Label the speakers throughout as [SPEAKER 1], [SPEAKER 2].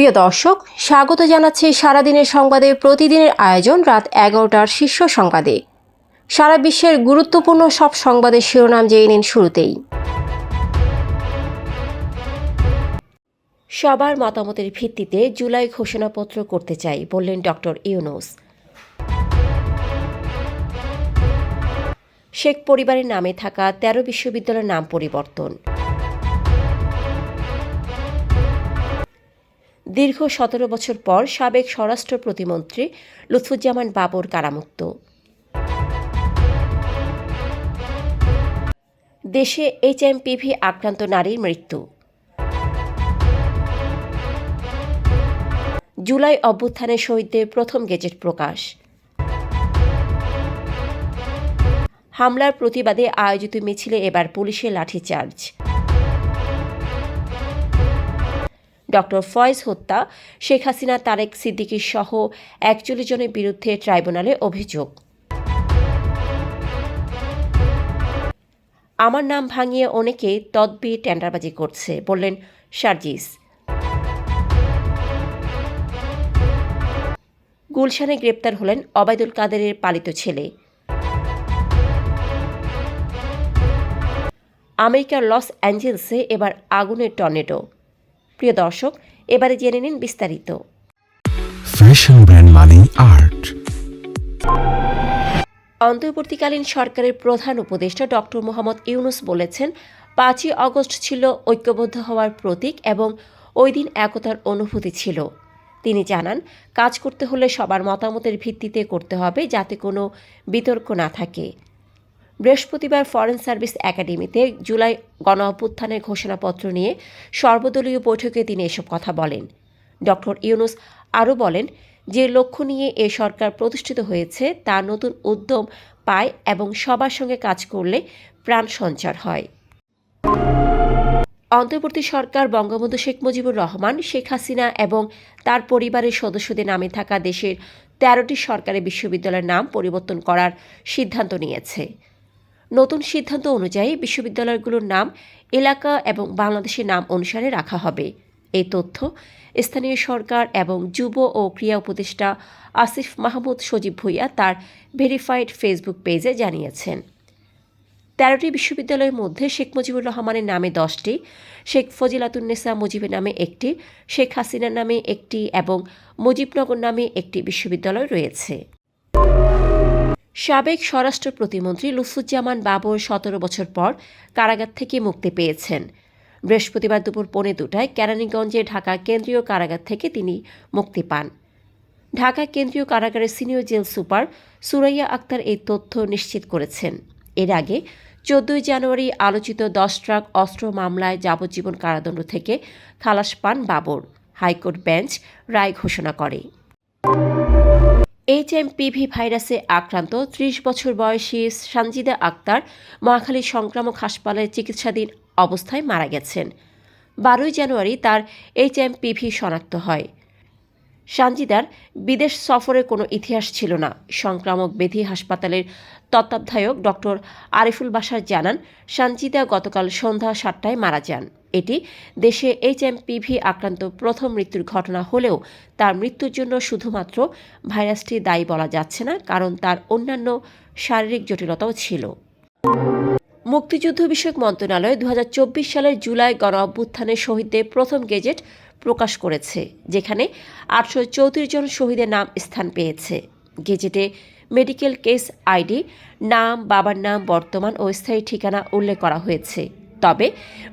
[SPEAKER 1] প্রিয় দর্শক, স্বাগত জানাচ্ছি সারাদিনের সংবাদে। প্রতিদিনের আয়োজন রাত এগারোটার শীর্ষ সংবাদে। সারা বিশ্বের গুরুত্বপূর্ণ সব সংবাদের শিরোনাম জেনে নিন শুরুতেই। সবার মতামতের ভিত্তিতে জুলাই ঘোষণাপত্র করতে চাই, বললেন ডক্টর ইউনুস। শেখ পরিবারের নামে থাকা তেরো বিশ্ববিদ্যালয়ের নাম পরিবর্তন। দীর্ঘ সতেরো বছর পর সাবেক স্বরাষ্ট্র প্রতিমন্ত্রী লুৎফুজ্জামান বাবর কারামুক্ত। দেশে এইচএমপিভি আক্রান্ত নারীর মৃত্যু। জুলাই অভ্যুত্থানে শহীদদের প্রথম গেজেট প্রকাশ। হামলার প্রতিবাদে আয়োজিত মিছিলে এবার পুলিশের লাঠিচার্জ। ডক্টর ফয়েজ হত্যা, শেখ হাসিনা, তারেক সিদ্দিকীর সহ একচল্লিশ জনের বিরুদ্ধে ট্রাইব্যুনালে অভিযোগ। আমার নাম ভাঙিয়ে অনেকে তদবি টেন্ডারবাজি করছে, বললেন সার্জিস। গুলশানে গ্রেপ্তার হলেন অবায়দুল কাদেরের পালিত ছেলে। আমেরিকার লস অ্যাঞ্জেলসে এবার আগুনের টর্নেডো। প্রিয় দর্শক এবারে জেনে নিন বিস্তারিত।
[SPEAKER 2] ফ্যাশন ব্র্যান্ড আর্ট
[SPEAKER 1] অন্তর্বর্তীকালীন সরকারের প্রধান উপদেষ্টা ডক্টর মোহাম্মদ ইউনুস বলেছেন পাঁচই অগস্ট ছিল ঐক্যবদ্ধ হওয়ার প্রতীক এবং ওই দিন একতার অনুভূতি ছিল। তিনি জানান কাজ করতে হলে সবার মতামতের ভিত্তিতে করতে হবে যাতে কোনো বিতর্ক না থাকে। বৃহস্পতিবার ফরেন সার্ভিস একাডেমিতে জুলাই গণ অভ্যুত্থানের ঘোষণাপত্র নিয়ে সর্বদলীয় বৈঠকে তিনি এসব কথা বলেন। ডক্টর ইউনুস আরও বলেন, যে লক্ষ্য নিয়ে এ সরকার প্রতিষ্ঠিত হয়েছে তা নতুন উদ্যম পায় এবং সবার সঙ্গে কাজ করলে প্রাণ সঞ্চার হয়। অন্তর্বর্তী সরকার বঙ্গবন্ধু শেখ মুজিবুর রহমান, শেখ হাসিনা এবং তার পরিবারের সদস্যদের নামে থাকা দেশের তেরোটি সরকারি বিশ্ববিদ্যালয়ের নাম পরিবর্তন করার সিদ্ধান্ত নিয়েছে। নতুন সিদ্ধান্ত অনুযায়ী বিশ্ববিদ্যালয়গুলোর নাম, এলাকা এবং বাংলাদেশের নাম অনুসারে রাখা হবে। এই তথ্য স্থানীয় সরকার এবং যুব ও ক্রীড়া উপদেষ্টা আসিফ মাহমুদ সজীব ভুইয়া তার ভেরিফাইড ফেসবুক পেজে জানিয়েছেন। তেরোটি বিশ্ববিদ্যালয়ের মধ্যে শেখ মুজিবুর রহমানের নামে দশটি, শেখ ফজিলাতুন্নেসা মুজিবের নামে একটি, শেখ হাসিনার নামে একটি এবং মুজিবনগর নামে একটি বিশ্ববিদ্যালয় রয়েছে। সাবেক স্বরাষ্ট্র প্রতিমন্ত্রী লুৎফুজ্জামান বাবর সতেরো বছর পর কারাগার থেকে মুক্তি পেয়েছেন। বৃহস্পতিবার দুপুর পৌনে দুটায় কেরানীগঞ্জে ঢাকা কেন্দ্রীয় কারাগার থেকে তিনি মুক্তি পান। ঢাকা কেন্দ্রীয় কারাগারের senior jail super Suraiya Akhtar এই তথ্য নিশ্চিত করেছেন। এর আগে চোদ্দই জানুয়ারি আলোচিত দশ ট্রাক অস্ত্র মামলায় যাবজ্জীবন কারাদণ্ড থেকে খালাস পান বাবর। হাইকোর্ট বেঞ্চ রায় ঘোষণা করে। এইচএমপিভি ভাইরাসে আক্রান্ত ত্রিশ বছর বয়সী সানজিদা আক্তার মহাখালী সংক্রামক হাসপাতালে চিকিৎসাধীন অবস্থায় মারা গেছেন। বারোই জানুয়ারি তার এইচ এম পিভি শনাক্ত হয়। সানজিদার বিদেশ সফরের কোনো ইতিহাস ছিল না। সংক্রামক বেধি হাসপাতালের তত্ত্বাবধায়ক ডক্টর আরিফুল বাসার জানান, সানজিদা গতকাল সন্ধ্যা সাতটায় মারা যান। এটি দেশে এইচএমপিভি আক্রান্ত প্রথম মৃত্যুর ঘটনা হলেও তার মৃত্যুর জন্য শুধুমাত্র ভাইরাসটি দায়ী বলা যাচ্ছে না, কারণ তার অন্যান্য শারীরিক জটিলতাও ছিল। মুক্তিযুদ্ধ বিষয়ক মন্ত্রণালয় দু হাজার চব্বিশ সালের জুলাই গণ অভ্যুত্থানে শহীদদের প্রথম গেজেট প্রকাশ করেছে, যেখানে আটশো চৌত্রিশ জন শহীদের নাম স্থান পেয়েছে। গেজেটে মেডিকেল কেস আইডি, নাম, বাবার নাম, বর্তমান ও স্থায়ী ঠিকানা উল্লেখ করা হয়েছে। তবে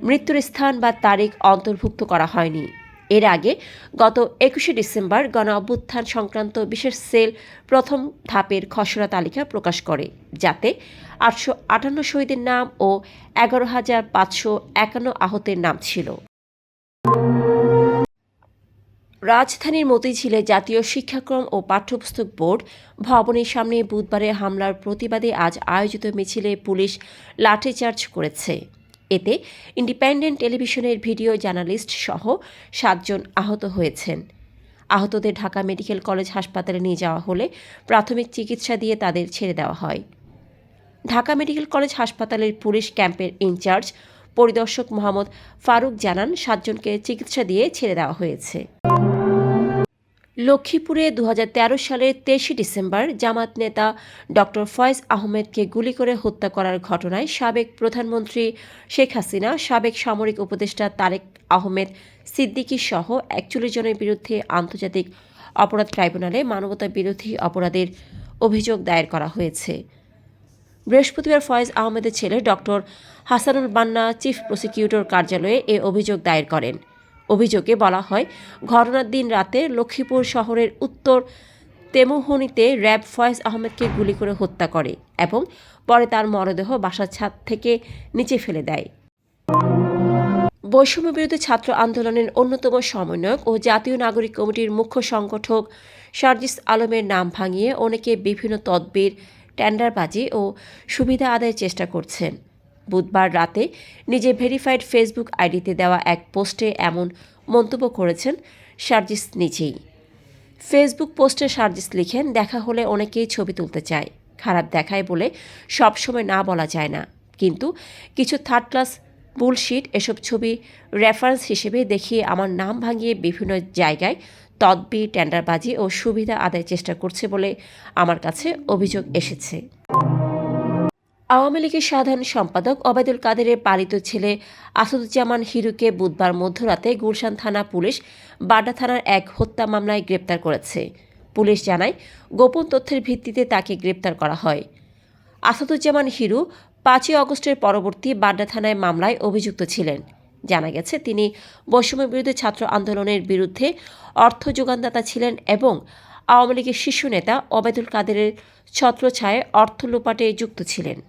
[SPEAKER 1] মৃত্যুর স্থান বা তারিখ অন্তর্ভুক্ত করা হয়নি। এর আগে গত একুশে ডিসেম্বর গণ অভ্যুত্থান সংক্রান্ত বিশেষ সেল প্রথম ধাপের খসড়া তালিকা প্রকাশ করে, যাতে আটশো আটান্ন শহীদের নাম ও এগারো হাজার পাঁচশো একান্ন আহতের নাম ছিল। রাজধানীর মতিঝিলে জাতীয় শিক্ষাক্রম ও পাঠ্যপুস্তক বোর্ড। ভবনের সামনে বুধবারে হামলার প্রতিবাদে আজ আয়োজিত মিছিলে পুলিশ লাঠিচার্জ করেছে। এতে ইন্ডিপেন্ডেন্ট টেলিভিশনের ভিডিও জার্নালিস্ট সহ সাতজন আহত হয়েছেন। আহতদের ঢাকা মেডিকেল কলেজ হাসপাতালে নিয়ে যাওয়া হলে প্রাথমিক চিকিৎসা দিয়ে তাদের ছেড়ে দেওয়া হয়। ঢাকা মেডিকেল কলেজ হাসপাতালের পুলিশ ক্যাম্পের ইনচার্জ পরিদর্শক মোহাম্মদ ফারুক জানান, সাতজনকে চিকিৎসা দিয়ে ছেড়ে দেওয়া হয়েছে। লক্ষ্মীপুরে দু হাজার তেরো সালের তেইশে ডিসেম্বর জামাত নেতা ডক্টর ফয়েজ আহমেদকে গুলি করে হত্যা করার ঘটনায় সাবেক প্রধানমন্ত্রী শেখ হাসিনা, সাবেক সামরিক উপদেষ্টা তারেক আহমেদ সিদ্দিকী সহ একচল্লিশ জনের বিরুদ্ধে আন্তর্জাতিক অপরাধ ট্রাইব্যুনালে মানবতা বিরোধী অপরাধের অভিযোগ দায়ের করা হয়েছে। বৃহস্পতিবার ফয়েজ আহমেদের ছেলে ডক্টর হাসানুল বান্না, চিফ প্রসিকিউটর কার্যালয়ে এ অভিযোগ দায়ের করেন। অভিযোগে বলা হয়, ঘটনার দিন রাতে লক্ষ্মীপুর শহরের উত্তর তেমুহনিতে র্যাব ফয়েজ আহমেদকে গুলি করে হত্যা করে এবং পরে তার মরদেহ বাসার ছাদ থেকে নিচে ফেলে দেয়। বৈষম্য বিরোধী ছাত্র আন্দোলনের অন্যতম সমন্বয়ক ও জাতীয় নাগরিক কমিটির মুখ্য সংগঠক সার্জিস আলমের নাম ভাঙিয়ে অনেকে বিভিন্ন তদবির, টেন্ডারবাজি ও সুবিধা আদায়ের চেষ্টা করছেন। বুধবার রাতে নিজে ভেরিফাইড ফেসবুক আইডিতে দেওয়া এক পোস্টে এমন মন্তব্য করেছেন সার্জিস নিজেই। ফেসবুক পোস্টে সার্জিস লিখেন, দেখা হলে অনেকেই ছবি তুলতে চায়, খারাপ দেখায় বলে সবসময় না বলা যায় না। কিন্তু কিছু থার্ড ক্লাস বুলশিট এসব ছবি রেফারেন্স হিসেবে দেখিয়ে আমার নাম ভাঙিয়ে বিভিন্ন জায়গায় তদবি টেন্ডারবাজি ও সুবিধা আদায়ের চেষ্টা করছে বলে আমার কাছে অভিযোগ এসেছে। আওয়ামী লীগের সাধারণ সম্পাদক ওবায়দুল কাদেরের পালিত ছেলে আসাদুজ্জামান হিরুকে বুধবার মধ্যরাতে গুলশান থানা পুলিশ বাড্ডা থানার এক হত্যা মামলায় গ্রেপ্তার করেছে। পুলিশ জানায়, গোপন তথ্যের ভিত্তিতে তাকে গ্রেপ্তার করা হয়। আসাদুজ্জামান হিরু পাঁচই অগস্টের পরবর্তী বাড্ডা থানায় মামলায় অভিযুক্ত ছিলেন। জানা গেছে, তিনি বৈষম্য বিরুদ্ধে ছাত্র আন্দোলনের বিরুদ্ধে অর্থ যোগানদাতা ছিলেন এবং আওয়ামী লীগের শীর্ষ নেতা ওবায়দুল কাদেরের ছত্রছায়ায় অর্থ লোপাটে যুক্ত ছিলেন।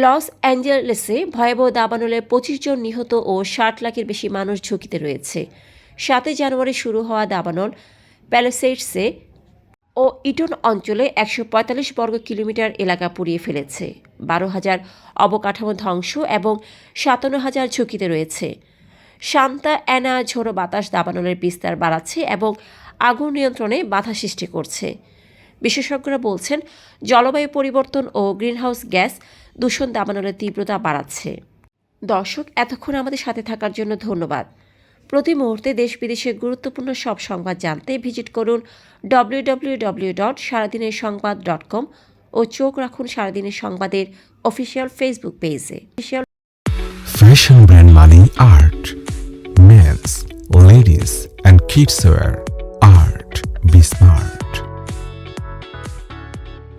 [SPEAKER 1] লস অ্যাঞ্জেলেসে ভয়াবহ দাবানলে পঁচিশ জন নিহত ও ষাট লাখের বেশি মানুষ ঝুঁকিতে রয়েছে। সাতই জানুয়ারি শুরু হওয়া দাবানল প্যালেসেটসে ও ইটন অঞ্চলে একশো পঁয়তাল্লিশ বর্গ কিলোমিটার এলাকা পুড়িয়ে ফেলেছে। বারো হাজার অবকাঠামো ধ্বংস এবং সাতান্ন হাজার ঝুঁকিতে রয়েছে। শান্তা অ্যানা ঝোড়ো বাতাস দাবানলের বিস্তার বাড়াচ্ছে এবং আগুন নিয়ন্ত্রণে বাধা সৃষ্টি করছে। বিশেষজ্ঞরা বলছেন, জলবায়ু পরিবর্তন ও গ্রিনহাউস গ্যাস দূষণ দাবানলের তীব্রতা বাড়াচ্ছে দর্শক এতক্ষণ আমাদের সাথে থাকার জন্য ধন্যবাদ প্রতি মুহূর্তে দেশ বিদেশের গুরুত্বপূর্ণ সব সংবাদ জানতে ভিজিট করুন ডব্লিউ ডব্লিউ ডব্লিউ ডট সারাদিনের সংবাদ ডট কম ও চোখ রাখুন সারাদিনের সংবাদের অফিসিয়াল ফেসবুক পেজে official
[SPEAKER 2] Fashion brand money art. Men's, ladies, and kids wear.